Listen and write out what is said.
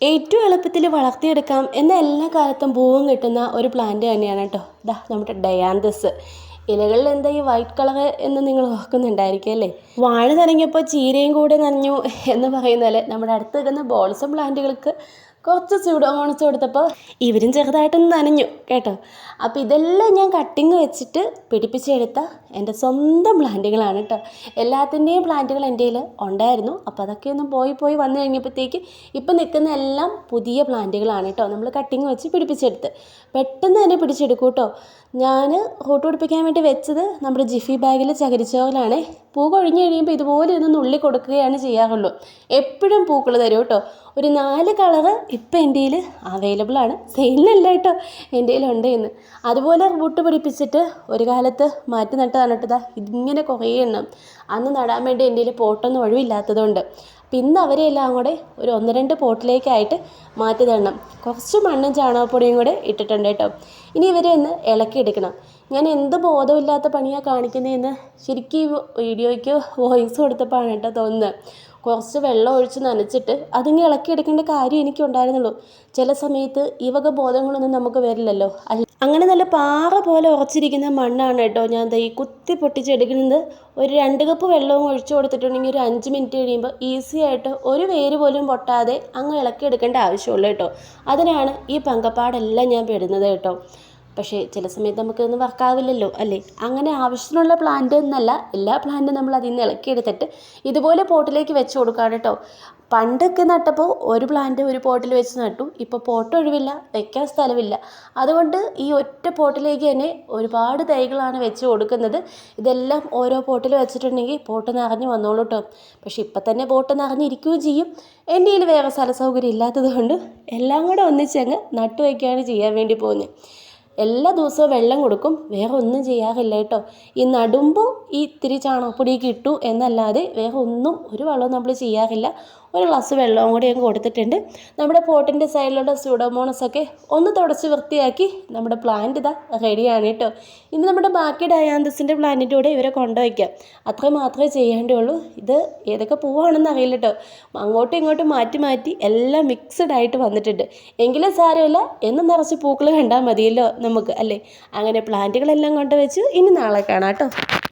ഏറ്റവും എളുപ്പത്തിൽ വളർത്തിയെടുക്കാം എന്ന എല്ലാ കാലത്തും പൂവും കിട്ടുന്ന ഒരു പ്ലാന്റ് തന്നെയാണ് കേട്ടോ. ഇതാ നമ്മുടെ ഡയാന്തസ് ഇലകളിൽ എന്താ ഈ വൈറ്റ് കളർ എന്ന് നിങ്ങൾ ഓർക്കുന്നുണ്ടായിരിക്കും അല്ലേ? വാഴ നനഞ്ഞപ്പോൾ ചീരയും കൂടെ നനഞ്ഞു എന്ന് പറയുന്നതിൽ നമ്മുടെ അടുത്ത് നിൽക്കുന്ന ബോൾസം പ്ലാന്റുകൾക്ക് കുറച്ച് സ്യൂഡോമോണസ് കൊടുത്തപ്പോൾ ഇവരും ചെറുതായിട്ടൊന്ന് നനഞ്ഞു കേട്ടോ. അപ്പോൾ ഇതെല്ലാം ഞാൻ കട്ടിങ് വെച്ചിട്ട് പിടിപ്പിച്ചെടുത്ത എന്റെ സ്വന്തം പ്ലാന്റുകളാണ് കേട്ടോ. എല്ലാത്തിന്റെയും പ്ലാന്റുകൾ എന്റെ കയ്യിൽ ഉണ്ടായിരുന്നു. അപ്പോൾ അതൊക്കെ ഒന്ന് പോയി പോയി വന്നു കഴിഞ്ഞപ്പോഴത്തേക്ക് ഇപ്പം നിൽക്കുന്ന എല്ലാം പുതിയ പ്ലാന്റുകളാണ് കേട്ടോ. നമ്മൾ കട്ടിങ് വെച്ച് പിടിപ്പിച്ചെടുത്ത്. പെട്ടെന്ന് തന്നെ പിടിച്ചെടുക്കും കേട്ടോ. ഞാൻ റൂട്ട് പിടിപ്പിക്കാൻ വേണ്ടി വെച്ചത് നമ്മുടെ ജിഫി ബാഗിൽ ചകിരിച്ചോറിലാണ്. പൂ കൊഴിഞ്ഞ് കഴിയുമ്പോൾ ഇതുപോലെ ഒന്ന് നുള്ളി കൊടുക്കുകയാണ് ചെയ്യാറുള്ളൂ. എപ്പോഴും പൂക്കൾ തരും കേട്ടോ. ഒരു നാല് കളറ് ഇപ്പം എന്റെ കയ്യിൽ അവൈലബിൾ ആണ്. സെയിലിനല്ല കേട്ടോ എന്റെ കയ്യിലുണ്ട് എന്ന്. അതുപോലെ റൂട്ട് പിടിപ്പിച്ചിട്ട് ഒരു കാലത്ത് മാറ്റി നട്ടതാണ് കേട്ടതാ ഇതിങ്ങനെ കുറേ എണ്ണം. അന്ന് നടാൻ വേണ്ടി എന്റെ കയ്യിൽ പോട്ടൊന്നും ഒഴിവില്ലാത്തതുകൊണ്ട്. പിന്നെ അവരെല്ലാം കൂടെ ഒരു ഒന്ന് രണ്ട് പോട്ടിലേക്കായിട്ട് മാറ്റി തരണം. കുറച്ച് മണ്ണും ചാണകപ്പൊടിയും കൂടെ ഇട്ടിട്ടുണ്ട് കേട്ടോ. ഇനി ഇവരെ ഒന്ന് ഇളക്കിയെടുക്കണം. ഞാൻ എന്ത് ബോധമില്ലാത്ത പണിയാണ് കാണിക്കുന്നതെന്ന് ശരിക്കും ഈ വീഡിയോയ്ക്ക് വോയിസ് കൊടുത്തപ്പോഴാണ് കേട്ടോ തോന്നുന്നത് കുറച്ച് വെള്ളം ഒഴിച്ച് നനച്ചിട്ട് അതിങ്ങനെ ഇളക്കിയെടുക്കേണ്ട കാര്യം എനിക്കുണ്ടായിരുന്നുള്ളൂ. ചില സമയത്ത് ഈ വക ബോധങ്ങളൊന്നും നമുക്ക് വരില്ലല്ലോ. അങ്ങനെ നല്ല പാറ പോലെ ഉറച്ചിരിക്കുന്ന മണ്ണാണ് കേട്ടോ ഞാൻ ഈ കുത്തി പൊട്ടിച്ചെടുക്കുന്നത്. ഒരു രണ്ട് കപ്പ് വെള്ളവും ഒഴിച്ചു കൊടുത്തിട്ടുണ്ടെങ്കിൽ ഒരു അഞ്ച് മിനിറ്റ് കഴിയുമ്പോൾ ഈസി ആയിട്ട് ഒരു വേര് പോലും പൊട്ടാതെ അങ്ങ് ഇളക്കിയെടുക്കേണ്ട ആവശ്യമുള്ളൂ കേട്ടോ. അതിനാണ് ഈ പങ്കപ്പാടെല്ലാം ഞാൻ പെടുന്നത് കേട്ടോ. പക്ഷേ ചില സമയത്ത് നമുക്കൊന്നും വർക്കാവില്ലല്ലോ അല്ലേ? അങ്ങനെ ആവശ്യത്തിനുള്ള പ്ലാന്റ് എന്നല്ല എല്ലാ പ്ലാന്റും നമ്മൾ അതിൽ നിന്ന് ഇളക്കിയെടുത്തിട്ട് ഇതുപോലെ പോട്ടിലേക്ക് വെച്ച് കൊടുക്കാം കേട്ടോ. പണ്ടൊക്കെ നട്ടപ്പോൾ ഒരു പ്ലാന്റ് ഒരു പോട്ടിൽ വെച്ച് നട്ടു ഇപ്പോൾ പോട്ട് ഒഴിവില്ല വെക്കാൻ സ്ഥലമില്ല. അതുകൊണ്ട് ഈ ഒറ്റ പോട്ടിലേക്ക് തന്നെ ഒരുപാട് തൈകളാണ് വെച്ച് കൊടുക്കുന്നത്. ഇതെല്ലാം ഓരോ പോട്ടിൽ വെച്ചിട്ടുണ്ടെങ്കിൽ പോട്ട് നിറഞ്ഞു വന്നോളൂ കേട്ടോ. പക്ഷെ ഇപ്പം തന്നെ പോട്ട് നിറഞ്ഞിരിക്കുകയും ചെയ്യും. എന്റെ കയ്യിൽ വേറെ സ്ഥല സൗകര്യം ഇല്ലാത്തത് കൊണ്ട് എല്ലാം കൂടെ ഒന്നിച്ചങ്ങ് നട്ടു വയ്ക്കുകയാണ് ചെയ്യാൻ വേണ്ടി പോകുന്നത്. എല്ലാ ദിവസവും വെള്ളം കൊടുക്കും. വേറെ ഒന്നും ചെയ്യാറില്ല കേട്ടോ. ഈ നടുമ്പോൾ ഈ ഇത്തിരി ചാണകപ്പൊടിയൊക്കെ ഇട്ടു എന്നല്ലാതെ വേറെ ഒന്നും ഒരു വളവും നമ്മൾ ചെയ്യാറില്ല. ഒരു ഗ്ലാസ് വെള്ളവും കൂടി അങ്ങ് കൊടുത്തിട്ടുണ്ട്. നമ്മുടെ പോട്ടിന്റെ സൈഡിലുള്ള സ്യൂഡോമോണസ് ഒക്കെ ഒന്ന് തുടച്ച് വൃത്തിയാക്കി നമ്മുടെ പ്ലാന്റ് ഇതാ റെഡിയാണ് കേട്ടോ. ഇനി നമ്മുടെ ബാക്കി ഡയാന്തസിന്റെ പ്ലാന്റിന്റെ കൂടെ ഇവരെ കൊണ്ടുവയ്ക്കാം. അത്ര മാത്രമേ ചെയ്യേണ്ടുള്ളൂ. ഇത് ഏതൊക്കെ പൂവാണെന്ന് അറിയില്ല കേട്ടോ. അങ്ങോട്ടും ഇങ്ങോട്ടും മാറ്റി മാറ്റി എല്ലാം മിക്സഡ് ആയിട്ട് വന്നിട്ടുണ്ട്. എങ്കിലും സാരമില്ല. എന്നും നിറച്ച് പൂക്കൾ കണ്ടാൽ മതിയല്ലോ നമുക്ക് അല്ലേ? അങ്ങനെ പ്ലാന്റുകളെല്ലാം കൊണ്ടുവച്ചു ഇനി നാളെ കാണാം കേട്ടോ.